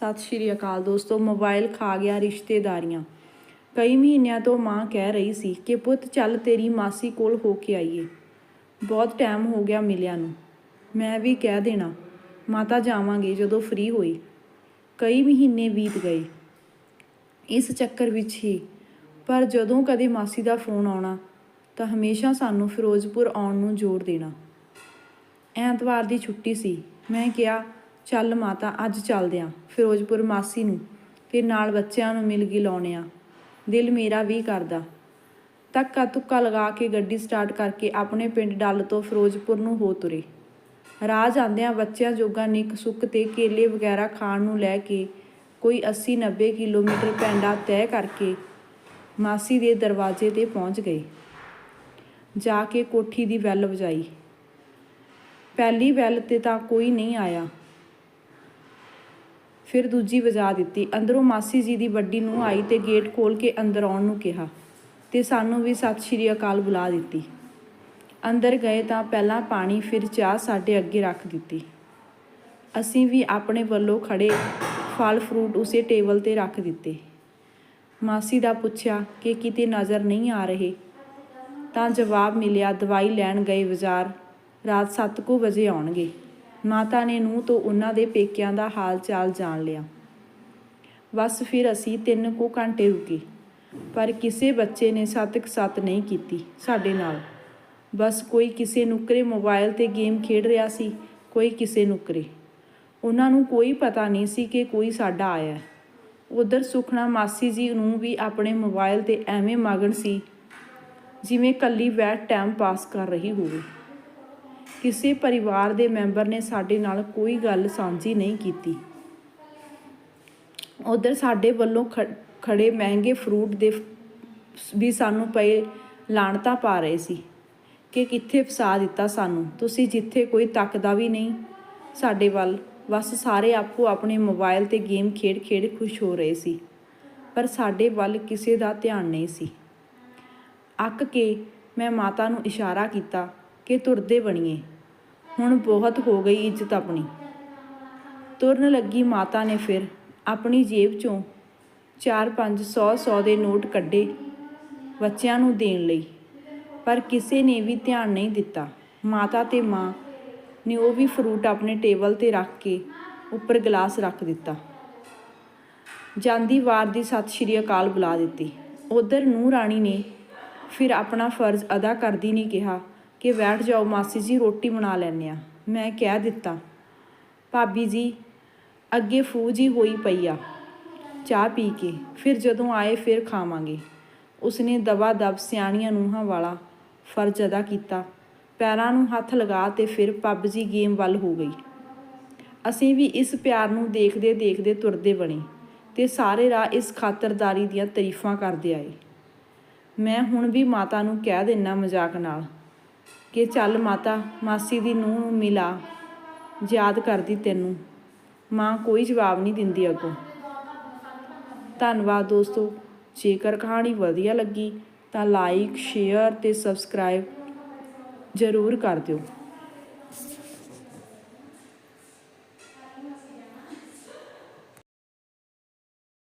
ਸਤਿ ਸ਼੍ਰੀ ਅਕਾਲ ਦੋਸਤੋ, ਮੋਬਾਈਲ ਖਾ ਗਿਆ ਰਿਸ਼ਤੇਦਾਰੀਆਂ। ਕਈ ਮਹੀਨਿਆਂ ਤੋਂ ਮਾਂ ਕਹਿ ਰਹੀ ਸੀ ਕਿ, ਪੁੱਤ, ਚੱਲ ਤੇਰੀ ਮਾਸੀ ਕੋਲ ਹੋ ਕੇ ਆਈਏ। ਬਹੁਤ ਟਾਈਮ ਹੋ ਗਿਆ ਮਿਲਿਆ ਨੂੰ। ਮੈਂ ਵੀ ਕਹਿ ਦੇਣਾ, ਮਾਤਾ ਜਾਵਾਂਗੇ ਜਦੋਂ ਫ੍ਰੀ ਹੋਈ। ਕਈ ਮਹੀਨੇ ਬੀਤ ਗਏ। ਇਸ ਚੱਕਰ ਵਿੱਚ ਹੀ, ਪਰ ਜਦੋਂ ਕਦੇ ਮਾਸੀ ਦਾ ਫੋਨ ਆਉਣਾ, ਤਾਂ ਹਮੇਸ਼ਾ ਸਾਨੂੰ ਫਿਰੋਜ਼ਪੁਰ ਆਉਣ ਨੂੰ ਜ਼ੋਰ ਦੇਣਾ। ਐਤਵਾਰ ਦੀ ਛੁੱਟੀ ਸੀ। ਮੈਂ ਕਿਹਾ ਚੱਲ ਮਾਤਾ, ਅੱਜ ਚੱਲਦੇ ਆਂ, ਫਿਰੋਜ਼ਪੁਰ ਮਾਸੀ ਨੂੰ ਤੇ ਨਾਲ ਬੱਚਿਆਂ ਨੂੰ ਮਿਲ ਗਿ ਲਾਉਣੇ ਆ। ਦਿਲ ਮੇਰਾ ਵੀ ਕਰਦਾ। ਤੱਕਾ ਤੁੱਕਾ ਲਗਾ ਕੇ ਗੱਡੀ ਸਟਾਰਟ ਕਰਕੇ ਆਪਣੇ ਪਿੰਡ ਡੱਲ ਤੋਂ ਫਿਰੋਜ਼ਪੁਰ ਨੂੰ ਹੋ ਤੁਰੇ। ਰਾਜ ਜਾਂਦਿਆਂ ਬੱਚਿਆਂ ਜੋਗਾ ਨਿੱਕ ਸੁੱਕ ਤੇ ਕੇਲੇ ਵਗੈਰਾ ਖਾਣ ਨੂੰ ਲੈ ਕੇ ਕੋਈ 80 90 ਕਿਲੋਮੀਟਰ ਪੈਂਡਾ ਤੈਅ ਕਰਕੇ ਮਾਸੀ ਦੇ ਦਰਵਾਜ਼ੇ ਤੇ ਪਹੁੰਚ ਗਏ। ਜਾ ਕੇ ਕੋਠੀ ਦੀ ਬੈਲ ਵਜਾਈ। ਪਹਿਲੀ ਬੈਲ ਤੇ ਤਾਂ ਕੋਈ ਨਹੀਂ ਆਇਆ। ਫਿਰ ਦੂਜੀ ਵਜਾ ਦਿੱਤੀ। ਅੰਦਰੋਂ ਮਾਸੀ ਜੀ ਦੀ ਵੱਡੀ ਨੂੰ ਆਈ ਤੇ ਗੇਟ ਖੋਲ ਕੇ ਅੰਦਰ ਆਉਣ ਨੂੰ ਕਿਹਾ ਤੇ ਸਾਨੂੰ ਵੀ ਸਤਿ ਸ਼੍ਰੀ ਅਕਾਲ ਬੁਲਾ ਦਿੱਤੀ। ਅੰਦਰ ਗਏ ਤਾਂ ਪਹਿਲਾਂ ਪਾਣੀ, ਫਿਰ ਚਾਹ ਸਾਡੇ ਅੱਗੇ ਰੱਖ ਦਿੱਤੀ। ਅਸੀਂ ਵੀ ਆਪਣੇ ਵੱਲੋਂ ਖੜੇ ਫਲ, ਫਰੂਟ ਉਸੇ ਟੇਬਲ ਤੇ ਰੱਖ ਦਿੱਤੇ। ਮਾਸੀ ਦਾ ਪੁੱਛਿਆ ਕਿ ਕਿਤੇ ਨਜ਼ਰ ਨਹੀਂ ਆ ਰਹੇ? ਤਾਂ ਜਵਾਬ ਮਿਲਿਆ, ਦਵਾਈ ਲੈਣ ਗਏ ਬਾਜ਼ਾਰ। ਰਾਤ 7:00 ਵਜੇ ਆਉਣਗੇ। ਮਾਤਾ ਨੇ ਨੂੰ ਤੋਂ ਉਹਨਾਂ ਦੇ ਪੇਕਿਆਂ ਦਾ ਹਾਲ ਚਾਲ ਜਾਣ ਲਿਆ। ਬਸ ਫਿਰ ਅਸੀਂ ਤਿੰਨ ਕੁ ਘੰਟੇ ਰੁਕੇ। ਪਰ ਕਿਸੇ ਬੱਚੇ ਨੇ ਸਤਕ ਸਤ ਨਹੀਂ ਕੀਤੀ ਸਾਡੇ ਨਾਲ। ਬਸ ਕੋਈ ਕਿਸੇ ਨੁਕਰੇ ਮੋਬਾਈਲ ਤੇ ਗੇਮ ਖੇਡ ਰਿਹਾ ਸੀ, ਕੋਈ ਕਿਸੇ ਨੁਕਰੇ। ਉਹਨਾਂ ਨੂੰ ਕੋਈ ਪਤਾ ਨਹੀਂ ਸੀ ਕਿ ਕੋਈ ਸਾਡਾ ਆਇਆ ਹੈ। ਉਧਰ ਸੁਖਣਾ ਮਾਸੀ ਜੀ ਨੂੰ ਵੀ ਆਪਣੇ ਮੋਬਾਈਲ ਤੇ ਐਵੇਂ ਮਗਨ ਸੀ, ਜਿਵੇਂ ਕੱਲੀ ਬੈਠ ਟਾਈਮ ਪਾਸ ਕਰ ਰਹੀ ਹੋਵੇ। ਕਿਸੇ ਪਰਿਵਾਰ ਦੇ ਮੈਂਬਰ ਨੇ ਸਾਡੇ ਨਾਲ ਕੋਈ ਗੱਲ ਸਾਂਝੀ ਨਹੀਂ ਕੀਤੀ। ਉਧਰ ਸਾਡੇ ਵੱਲੋਂ ਖ- ਖੜੇ ਮਹਿੰਗੇ ਫਰੂਟ ਦੇ ਵੀ ਸਾਨੂੰ ਪਏ ਲਾਣਤਾ ਪਾ ਰਹੇ ਸੀ ਕਿ ਕਿੱਥੇ ਫਸਾ ਦਿੱਤਾ ਸਾਨੂੰ। ਤੁਸੀਂ ਜਿੱਥੇ ਕੋਈ ਤੱਕਦਾ ਵੀ ਨਹੀਂ, ਸਾਡੇ ਵੱਲ ਬਸ ਸਾਰੇ ਆਪੋ ਆਪਣੇ ਮੋਬਾਈਲ ਤੇ ਗੇਮ ਖੇਡ-ਖੇਡ ਖੁਸ਼ ਹੋ ਰਹੇ ਸੀ, ਪਰ ਸਾਡੇ ਵੱਲ ਕਿਸੇ ਦਾ ਧਿਆਨ ਨਹੀਂ ਸੀ। ਅੱਕ ਕੇ ਮੈਂ ਮਾਤਾ ਨੂੰ ਇਸ਼ਾਰਾ ਕੀਤਾ ਕਿ ਤੁਰਦੇ ਬਣੀਏ। ਹੁਣ ਬਹੁਤ ਹੋ ਗਈ ਇੱਜ਼ਤ ਆਪਣੀ। ਤੁਰਨ ਲੱਗੀ ਮਾਤਾ ਨੇ ਫਿਰ ਆਪਣੀ ਜੇਬ ਚੋਂ 4-5 ਸੌ ਸੌ ਦੇ ਨੋਟ ਕੱਢੇ ਬੱਚਿਆਂ ਨੂੰ ਦੇਣ ਲਈ, ਪਰ ਕਿਸੇ ਨੇ ਵੀ ਧਿਆਨ ਨਹੀਂ ਦਿੱਤਾ। ਮਾਤਾ ਤੇ ਮਾਂ ਨੇ ਉਹ ਵੀ ਫਰੂਟ ਆਪਣੇ ਟੇਬਲ ਤੇ ਰੱਖ ਕੇ ਉੱਪਰ ਗਲਾਸ ਰੱਖ ਦਿੱਤਾ। ਜਾਂਦੀ ਵਾਰ ਦੀ ਸਤਿ ਸ਼੍ਰੀ ਅਕਾਲ ਬੁਲਾ ਦਿੱਤੀ। ਉਧਰ ਨੂੰ ਰਾਣੀ ਨੇ ਫਿਰ ਆਪਣਾ ਫਰਜ਼ ਅਦਾ ਕਰਦੀ ਨੇ ਕਿਹਾ ਕਿ ਬੈਠ ਜਾਓ, ਮਾਸੀ ਜੀ ਰੋਟੀ ਬਣਾ ਲੈਣੇ ਆ ਮੈਂ ਕਹਿ ਦਿੱਤਾ, ਭਾਬੀ ਜੀ, ਅੱਗੇ ਫੂਜੀ ਹੋਈ ਪਈ ਆ, ਚਾਹ ਪੀ ਕੇ, ਫਿਰ ਜਦੋਂ ਆਏ ਫਿਰ ਖਾਵਾਂਗੇ। ਉਸਨੇ ਦਬਾ ਦਬ ਸਿਆਣੀਆਂ ਨੂੰਹਾਂ ਵਾਲਾ ਫਰਜ਼ ਅਦਾ ਕੀਤਾ। ਪੈਰਾਂ ਨੂੰ ਹੱਥ ਲਗਾ ਤੇ ਫਿਰ ਪਬਜੀ ਗੇਮ ਵੱਲ ਹੋ ਗਈ। ਅਸੀਂ ਵੀ ਇਸ ਪਿਆਰ ਨੂੰ ਦੇਖਦੇ ਦੇਖਦੇ ਤੁਰਦੇ ਬਣੇ ਤੇ ਸਾਰੇ ਰਾਹ ਇਸ ਖਾਤਰਦਾਰੀ ਦੀਆਂ ਤਾਰੀਫਾਂ ਕਰਦੇ ਆਏ। ਮੈਂ ਹੁਣ ਵੀ ਮਾਤਾ ਨੂੰ ਕਹਿ ਦਿੰਨਾ ਮਜ਼ਾਕ ਨਾਲ ਕਿ ਚੱਲ ਮਾਤਾ, ਮਾਸੀ ਦੀ ਨੂੰਹ ਨੂੰ ਮਿਲਾ ਯਾਦ ਕਰਦੀ ਤੈਨੂੰ। ਮਾਂ ਕੋਈ ਜਵਾਬ ਨਹੀਂ ਦਿੰਦੀ ਅੱਗੋਂ। ਧੰਨਵਾਦ ਦੋਸਤੋ। ਜੇਕਰ ਕਹਾਣੀ ਵਧੀਆ ਲੱਗੀ ਤਾਂ ਲਾਈਕ ਸ਼ੇਅਰ ਤੇ ਸਬਸਕ੍ਰਾਈਬ ਜ਼ਰੂਰ ਕਰ ਦਿਓ।